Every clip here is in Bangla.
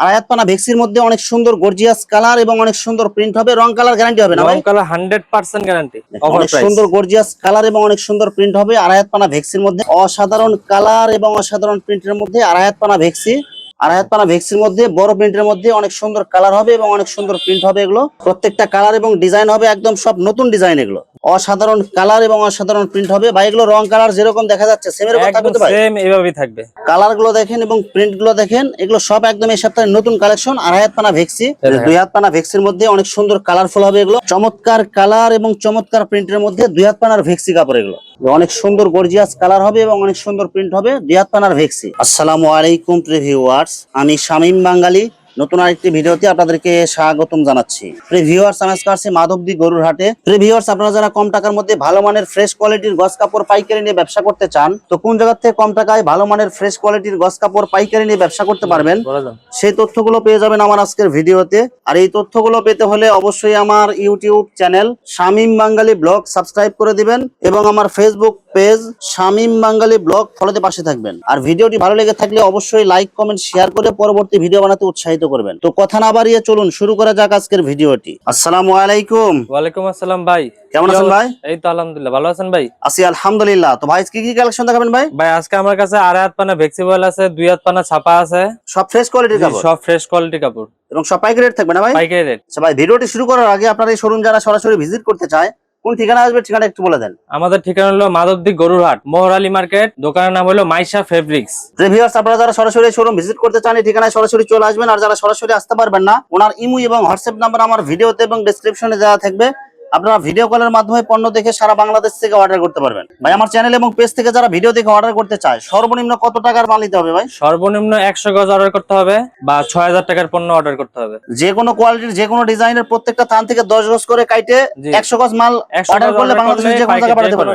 আড়াই হাত পানা ভেক্সির মধ্যে অনেক সুন্দর গর্জিয়াস কালার এবং অনেক সুন্দর প্রিন্ট হবে। রং কালার গ্যারান্টি হবে না রং কালার হান্ড্রেড পার্সেন্ট গ্যারান্টি অনেক সুন্দর গর্জিয়াস কালার এবং অনেক সুন্দর প্রিন্ট হবে পানা ভেক্সির মধ্যে। অসাধারণ কালার এবং অসাধারণ প্রিন্টের মধ্যে পানা ভেক্সি। আড়াই পানা ভেক্সির মধ্যে বড় প্রিন্টের মধ্যে অনেক সুন্দর কালার হবে এবং অনেক সুন্দর প্রিন্ট হবে এগুলো। প্রত্যেকটা কালার এবং ডিজাইন হবে একদম সব নতুন ডিজাইন এগুলো। অসাধারণ কালার এবং অসাধারণ প্রিন্ট হবে। ভাই এগুলো রং কালার যেরকম দেখা যাচ্ছে সেমের কথা একদম বলতে ভাই? সেম এইভাবেই থাকবে। কালারগুলো দেখেন এবং প্রিন্টগুলো দেখেন এগুলো সব একদম এই সপ্তাহের নতুন কালেকশন আড়াই হাত পানা ভেক্সি হ্যাঁ। দুই হাত পানা ভেক্সির মধ্যে অনেক সুন্দর কালারফুল হবে এগুলো। চমৎকার কালার এবং চমৎকার প্রিন্টের মধ্যে দুই হাত পানার ভেক্সি কাপড় এগুলো। অনেক সুন্দর গর্জিয়াস কালার হবে এবং অনেক সুন্দর প্রিন্ট হবে দুই হাত পানার ভেক্সি। আসসালামু আলাইকুম প্রিভিউয়ার্স আমি শামীম বাঙালি নতুন আরেকটি ভিডিওতে আপনাদেরকে স্বাগতম জানাচ্ছি। প্রিভিউয়ার্স আমি আজকে আসছি মাধবদী গরুর হাটে প্রিভিউয়ার্স আপনারা যারা কম টাকার মধ্যে ভালো মানের ফ্রেশ কোয়ালিটির গস কাপড় পাইকারি নিয়ে ব্যবসা করতে চান তো কোন জায়গা থেকে কম টাকায় ভালো মানের ফ্রেশ কোয়ালিটির গস কাপড় পাইকারি নিয়ে ব্যবসা করতে পারবেন সেই তথ্যগুলো পেয়ে যাবেন আমার আজকের ভিডিওতে। আর এই তথ্যগুলো পেতে হলে অবশ্যই আমার YouTube channel Shamim Bangali blog subscribe করে দিবেন এবং আমার Facebook page Shamim Bangali blog ফলোতে পাশে থাকবেন। আর ভিডিওটি ভালো লেগে থাকলে অবশ্যই লাইক কমেন্ট শেয়ার করে পরবর্তী ভিডিও বানাতে উৎসাহিত করবেন। তো কথা না বাড়িয়ে চলুন শুরু করা যাক আজকের ভিডিওটি। আসসালামু আলাইকুম। ওয়ালাইকুম আসসালাম ভাই। কেমন আছেন ভাই? এই তো আলহামদুলিল্লাহ ভালো আছেন ভাই? আছি আলহামদুলিল্লাহ। তো ভাই কি কি কালেকশন দেখাবেন ভাই? ভাই আজকে আমার কাছে আড়াই হাত পানা ভেক্সিবল আছে দুই হাত পানা ছাপা আছে। সব ফ্রেশ কোয়ালিটির কাপড়? সব ফ্রেশ কোয়ালিটি কাপড়। এবং সব পাইকারি রেট থাকবে না ভাই? পাইকারি রেট আচ্ছা ভাই ভিডিওটি শুরু করার আগে আপনার এই শোরুম যারা সরাসরি ভিজিট করতে চায় কোন ঠিকানা আসবে ঠিকানা একটু বলে দেন। আমাদের ঠিকানা হলো মাধবদী গরুরহাট মোহরালী মার্কেট। দোকানের নাম হলো মাইশা ফেব্রিক্স। ভিউয়ার্স আপনারা যারা সরাসরি শোরুম ভিজিট করতে চান এই ঠিকানায় সরাসরি চলে আসবেন। আর যারা সরাসরি আসতে পারবেন না ওনার ইমু এবং হোয়াটসঅ্যাপ নাম্বার আমার ভিডিওতে এবং ডেসক্রিপশনে দেওয়া থাকবে। আপনারা ভিডিও কলের মাধ্যমে পণ্য দেখে সারা বাংলাদেশ থেকে অর্ডার করতে পারবেন। ভাই আমার চ্যানেল এবং পেজ থেকে যারা ভিডিও দেখে অর্ডার করতে চায় সর্বনিম্ন কত টাকার মাল নিতে হবে ভাই? সর্বনিম্ন একশো গজ অর্ডার করতে হবে বা ছয় হাজার টাকার পণ্য অর্ডার করতে হবে। যে কোনো কোয়ালিটির যে কোনো ডিজাইনের প্রত্যেকটা থান থেকে দশ গজ করে কাইটে একশো গজ মাল অর্ডার করলে বাংলাদেশের যে কোনো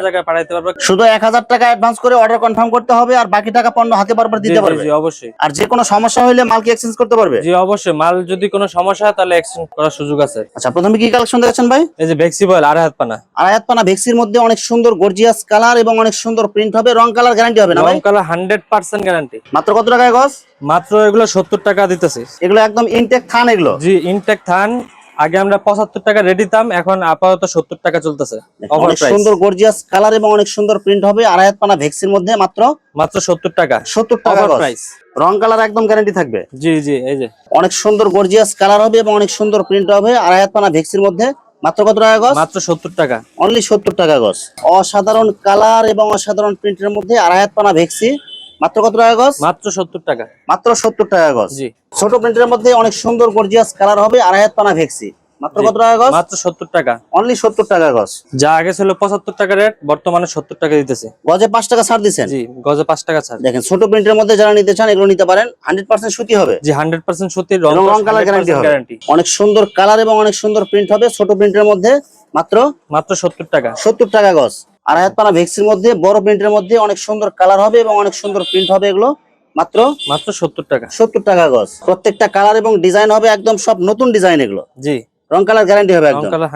জায়গায় পাঠাতে পারবে। শুধু এক হাজার টাকা অ্যাডভান্স করে অর্ডার কনফার্ম করতে হবে আর বাকি টাকা পণ্য হাতে পারবার দিতে পারবে। জি অবশ্যই। আর যে কোনো সমস্যা হলে মাল কি এক্সচেঞ্জ করতে পারবে? জি অবশ্যই। মাল যদি কোনো সমস্যা হয় তাহলে এক্সচেঞ্জ করার সুযোগ আছে। আচ্ছা প্রথমে কি কালেকশন দেখেছেন ভাই? এই যে ভেক্সিবল আড়াই হাত পানা। আড়াই হাত পানা ভেক্সির মধ্যে অনেক সুন্দর গর্জিয়াস কালার এবং অনেক সুন্দর প্রিন্ট হবে। রং কালার গ্যারান্টি হবে না ভাই? রং কালার হান্ড্রেড পার্সেন্ট গ্যারান্টি মাত্র কত টাকায় গজ? মাত্র এগুলো সত্তর টাকা দিতেছি। এগুলো একদম ইনটেক থান এগুলো? জি ইনটেক থান। আগে আমরা পঁচাত্তর টাকা দিতাম এখন আপাতত সত্তর টাকা চলতেছে। অনেক সুন্দর গর্জিয়াস কালার এবং অনেক সুন্দর প্রিন্ট হবে। আড়াই পানা ভেক্সির মধ্যে মাত্র মাত্র সত্তর টাকা। সত্তর টাকা প্রাইস রং কালার একদম গ্যারান্টি থাকবে। জি জি এই যে। অনেক সুন্দর গর্জিয়াস কালার হবে এবং অনেক সুন্দর প্রিন্ট হবে। আড়াই পানা ভেক্সির মধ্যে মাত্র কত টাকা গজ? মাত্র সত্তর টাকা। অনলি সত্তর টাকা গজ। অসাধারণ কালার এবং অসাধারণ প্রিন্টের মধ্যে আড়াই হাত পানা ভেকসি। মাত্র কত টাকা গজ? মাত্র সত্তর টাকা। মাত্র সত্তর টাকা গজ। জি। ছোট প্রিন্টের মধ্যে অনেক সুন্দর গর্জিয়াস কালার হবে আড়াই হাত পানা ভেক্সি। মাত্র জি। কত টাকা গজ মাত্র সত্তর টাকা। অনলি সত্তর টাকা গজ যা আগে ছিল পঁচাত্তর টাকা রেট বর্তমানে সত্তর টাকা দিতেছে। গজে টাকা ছাড় জি গজে টাকা ছাড়। দেখেন ছোট প্রিন্টের মধ্যে যারা নিতে চান এগুলো নিতে পারেন। সুতি হবে। জি রং কালার গ্যারান্টি হবে। অনেক সুন্দর কালার এবং অনেক সুন্দর প্রিন্ট হবে। ছোট প্রিন্টের মধ্যে মাত্র মাত্র সত্তর টাকা। সত্তর টাকা গজ আড়াই হাত পানা ভেক্সির মধ্যে বড় প্রিন্টের মধ্যে অনেক সুন্দর কালার হবে এবং অনেক সুন্দর প্রিন্ট হবে এগুলো। মাত্র মাত্র সত্তর টাকা। সত্তর টাকা গজ প্রত্যেকটা কালার এবং ডিজাইন হবে একদম সব নতুন ডিজাইন এগুলো। জি। রং কালার গ্যারান্টি হবে একদম। কালার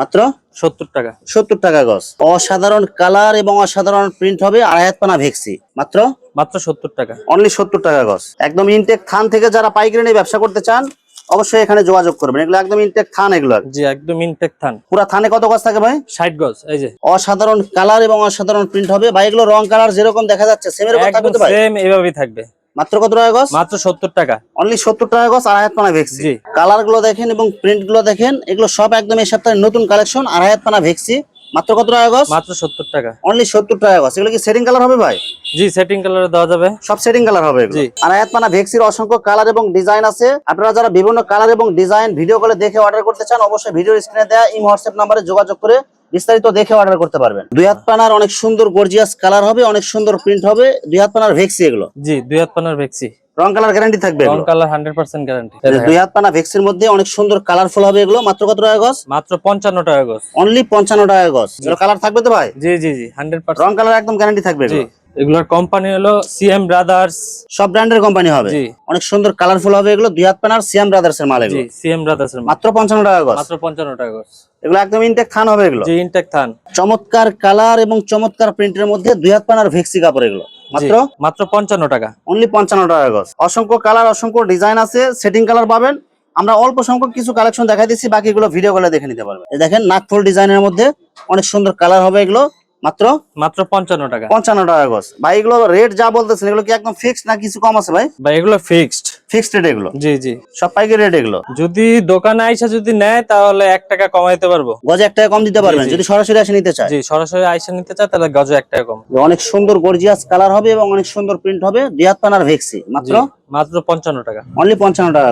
মাত্র? সত্তর টাকা। সত্তর টাকা গজ। অসাধারণ কালার এবং অসাধারণ প্রিন্ট হবে আড়াই হাত পানা ভেক্সি। মাত্র? মাত্র সত্তর টাকা। অনলি সত্তর টাকা গজ। একদম ইনটেক থান থেকে যারা পাইকারি নিয়ে ব্যবসা করতে চান অবশ্যই এখানে যোগাযোগ করবেন। এগুলো একদম ইনটেক থান এগুলো। জি একদম ইনটেক থান। পুরা থানে কত গজ থাকে ভাই? ষাট গজ এই যে। অসাধারণ কালার এবং অসাধারণ প্রিন্ট হবে। ভাই এগুলো রং কালার যেরকম দেখা যাচ্ছে সেমের কথা একদম থাকবে তো ভাই? সেম এইভাবেই থাকবে। মাত্র কত টাকা গজ? মাত্র সত্তর টাকা। অনলি সত্তর টাকা গজ আড়াই হাত পানা ভেক্সি কালারগুলো দেখেন এবং প্রিন্টগুলো দেখেন এগুলো সব একদম এই সপ্তাহের নতুন কালেকশন আড়াই হাত পানা ভেক্সি মাত্র কত টাকা গজ? মাত্র সত্তর টাকা। অনলি সত্তর টাকা গজ। এগুলো কি সেটিং কালার হবে ভাই? জি সেটিং কালারে দেওয়া যাবে। সব সেটিং কালার হবে জি। আর আয়াত পানা ভেক্সির অসংখ্য কালার এবং ডিজাইন আছে। আপনারা যারা বিভিন্ন কালার এবং ডিজাইন ভিডিও কলে দেখে অর্ডার করতে চান অবশ্যই ভিডিও স্ক্রিনে দেওয়া ইম হোয়াটসঅ্যাপ নাম্বারে যোগাযোগ করে বিস্তারিত দেখে অর্ডার করতে পারবেন। দুই হাত পানার অনেক সুন্দর গর্জিয়াস কালার হবে অনেক সুন্দর প্রিন্ট হবে। দুই হাত পানার ভেক্সি এগুলো। জি দুই হাত পানার ভেক্সি রং কালার গ্যারান্টি থাকবে রং কালার হান্ড্রেড পার্সেন্ট গ্যারান্টি দুই হাত পানা ভেক্সির মধ্যে অনেক সুন্দর কালারফুল হবে এগুলো। মাত্র কত টাকা গজ? মাত্র পঞ্চান্ন টাকা গজ। অনলি পঞ্চান্ন টাকা গজ। এগুলো কালার থাকবে তো ভাই? জি জি জি হান্ড্রেড পার্সেন্ট রং কালার একদম গ্যারান্টি থাকবে এগুলো। এগুলোর কোম্পানি হলো সিএম ব্রাদার্স সব ব্র্যান্ডের কোম্পানি হবে। জি। অনেক সুন্দর কালারফুল হবে এগুলো। দুই হাত পানার সিএম ব্রাদার্স এর মাল এগুলো। সিএম ব্রাদার্স এর মাত্র পঞ্চান্ন টাকা গজ। মাত্র পঞ্চান্ন টাকা গজ। এগুলো একদম ইনটেক থান হবে এগুলো। জি ইনটেক থান। চমৎকার কালার এবং চমৎকার প্রিন্টের মধ্যে দুই হাত পানার ভেক্সি কাপড় এগুলো। মাত্র? মাত্র পঞ্চান্ন টাকা। অনলি পঞ্চান্ন টাকা গজ। অসংখ্য কালার অসংখ্য ডিজাইন আছে। সেটিং কালার পাবেন। আমরা অল্প সংখ্যক কিছু কালেকশন দেখাই দিচ্ছি। বাকিগুলো ভিডিও কলে দেখে নিতে পারবেন। দেখেন নাকফুল ডিজাইনের মধ্যে অনেক সুন্দর কালার হবে এগুলো। মাত্র? মাত্র পঞ্চান্ন টাকা। পঞ্চান্ন টাকা গজ। ভাই এগুলো রেট যা বলতেছেন এগুলো কি একদম ফিক্সড না কিছু কম আছে ভাই? বা এগুলো ফিক্সড ফিক্সড রেট এগুলো? জি জি। সব পাইকারি রেট এগুলো? যদি দোকানে আইসা যদি নেয় তাহলে এক টাকা কমাইতে পারব। গজে এক টাকা কম দিতে পারবেন। যদি সরাসরি এসে নিতে চায়। জি সরাসরি আইসা নিতে চায় তাহলে গজে এক টাকা কম। অনেক সুন্দর গর্জিয়াস কালার হবে এবং অনেক সুন্দর প্রিন্ট হবে। দিয়াত পানার ভেক্সি মাত্র? মাত্র পঞ্চান্ন টাকা। অনলি পঞ্চান্ন টাকা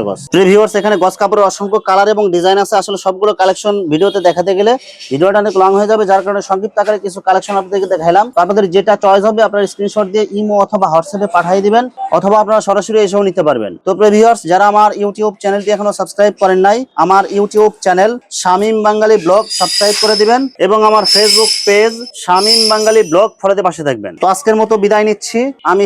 ভিউয়ার্স এখানে গজ কাপড়ের অসংখ্য কালার এবং ডিজাইন আছে। আসলে সবগুলো কালেকশন ভিডিওতে দেখাতে গেলে ভিডিওটা অনেক লং হয়ে যাবে। যার কারণে আকারে কিছু কালেকশন আপনাদেরকে আপনাদের যেটা চয়েস হবে, আপনার স্ক্রিনশট দিয়ে ইমো অথবা হোয়াটসঅ্যাপে পাঠিয়ে দিবেন, অথবা আপনারা সরাসরি এসেও নিতে পারবেন। তো যারা আমার ইউটিউব চ্যানেলটি সাবস্ক্রাইব করেন নাই, আমার ইউটিউব চ্যানেল ব্লগ সাবস্ক্রাইব করে দিবেন এবং আমার ফেসবুক পেজ ব্লগ পাশে থাকবেন। মতো বিদায় নিচ্ছি। আমি